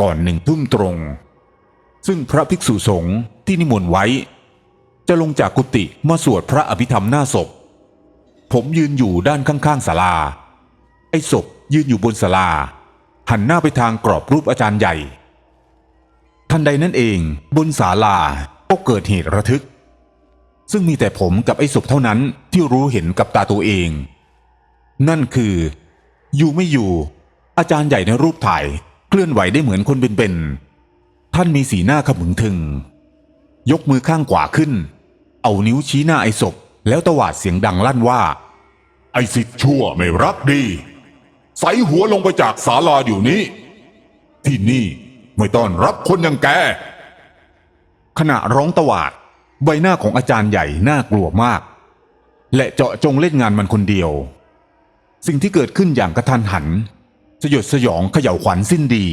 ก่อนหนึ่งทุ่มตรง ซึ่งพระภิกษุสงฆ์ที่นิมนต์ไว้ จะลงจากกุฏิมาสวดพระอภิธรรมหน้าศพ ผมยืนอยู่ด้านข้างๆศาลา ไอ้ศพยืนอยู่บนศาลา หันหน้าไปทางกรอบรูปอาจารย์ใหญ่ ทันใดนั้นเองบนศาลาก็เกิดเหตุระทึก ซึ่งมีแต่ผมกับไอ้ศพเท่านั้นที่รู้เห็นกับตาตัวเอง นั่นคือ อยู่ไม่อยู่ อาจารย์ใหญ่ในรูปถ่าย เคลื่อนไหวได้เหมือนคนเป็นๆท่านมีสีหน้าขมึงทึง ยกมือข้างขวาขึ้น เอานิ้วชี้หน้าไอ้ศพ แล้วตวาดเสียงดังลั่นว่า ไอ้สิทธิ์ชั่วไม่รักดี ใส่หัวลงไปจากศาลาอยู่นี้ ที่นี่ไม่ต้อนรับคนอย่างแก ขณะร้องตวาด ใบหน้าของอาจารย์ใหญ่น่ากลัวมาก และเจาะจงเล่นงานมันคนเดียว สิ่งที่เกิดขึ้นอย่างกระทันหัน สยดสยองเขย่าขวัญสิ้นดี